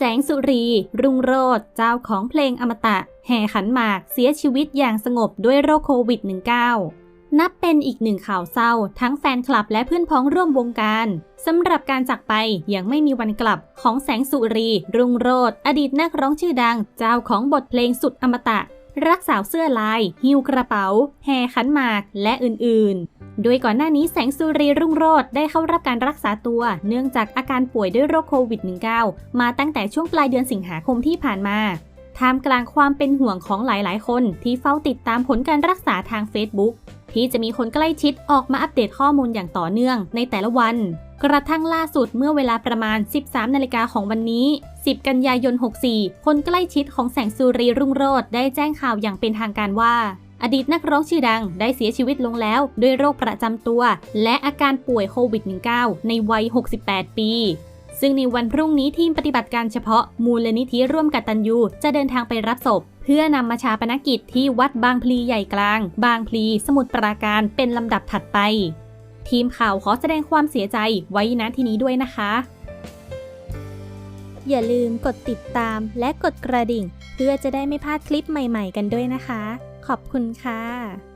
แสงสุรี รุ่งโรจน์เจ้าของเพลงอมตะ แห่ขันหมากเสียชีวิตอย่างสงบด้วยโรคโควิด -19 นับเป็นอีกหนึ่งข่าวเศร้า ทั้งแฟนคลับและเพื่อนพ้องร่วมวงการสำหรับการจากไปยังไม่มีวันกลับของแสงสุรี รุ่งโรจน์อดีตนักร้องชื่อดัง เจ้าของบทเพลงสุดอมตะ รักสาวเสื้อลายหิ้วกระเป๋า แห่ขันหมากและอื่นๆ โดยก่อนหน้านี้แสงสุรีรุ่งโรจน์ได้เข้ารับการรักษาตัว เนื่องจากอาการป่วยด้วยโรคโควิด -19 มาตั้งแต่ช่วงปลายเดือนสิงหาคมที่ผ่านมาท่ามกลางความเป็นห่วงของหลาย ๆ คนที่เฝ้าติดตามผลการรักษาทาง Facebook ที่จะมีคนใกล้ชิดออกมาอัปเดตข้อมูลอย่างต่อเนื่องในแต่ละวัน กระทั่งล่าสุดเมื่อเวลาประมาณ 13 นาฬิกาของวันนี้ 10 กันยายน 64 คนใกล้ชิดของแสงสุรีรุ่งโรจน์ได้แจ้งข่าวอย่างเป็นทางการว่า อดีตนักร้องชื่อดังได้เสียชีวิตลงแล้วด้วยโรคประจำตัว และอาการป่วยโควิด -19 ในวัย 68 ปี ซึ่งในวันพรุ่งนี้ทีมปฏิบัติการเฉพาะมูลนิธิร่วมกับตันยูจะเดินทางไปรับศพ เพื่อนำมาชาปนกิจที่วัดบางพลีใหญ่กลาง บางพลีสมุทรปราการเป็นลำดับถัดไป ทีมข่าวขอแสดงความเสียใจไว้ณที่นี้ด้วยนะคะอย่าลืมกดติดตามและกดกระดิ่ง เพื่อจะได้ไม่พลาดคลิปใหม่ ๆ กันด้วยนะคะ ขอบคุณค่ะ